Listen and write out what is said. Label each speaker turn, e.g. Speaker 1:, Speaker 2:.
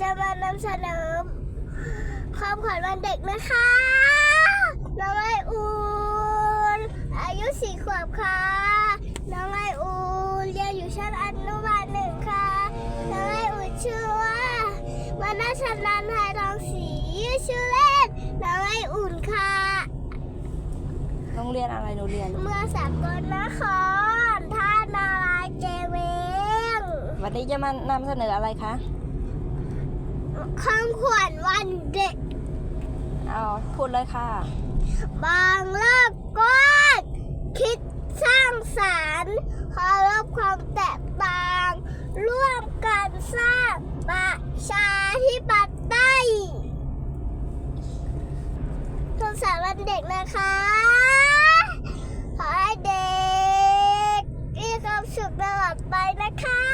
Speaker 1: จะมานำเสนอความขวัญวันเด็กนะคะน้องไออุ่นอายุสี่ขวบค่ะ น้องไออุ่นเรียนอยู่ชั้นอนุบาลหนึ่งค่ะ น้องไออุ่นชื่อว่ามานาชนันไทยทองศรีชื่อเล่นน้องไออุ่นค่ะ
Speaker 2: โรงเรียนอะไรหนูเรียน
Speaker 1: เมื่อสากลนครท่านารายณ์เจเวง
Speaker 2: วันนี้จะมานำเสนออะไรคะ
Speaker 1: คำขวัญวันเด็ก
Speaker 2: เอาพูดเลยค่ะ
Speaker 1: บางเลิกก้อนคิดสร้างสรรค์เคารพความแตกต่าง ร่วมกันสร้างประชาธิปไตยสงสารวันเด็กนะคะ ขอให้เด็กมีความสุขตลอดไปนะคะบ๊ายบาย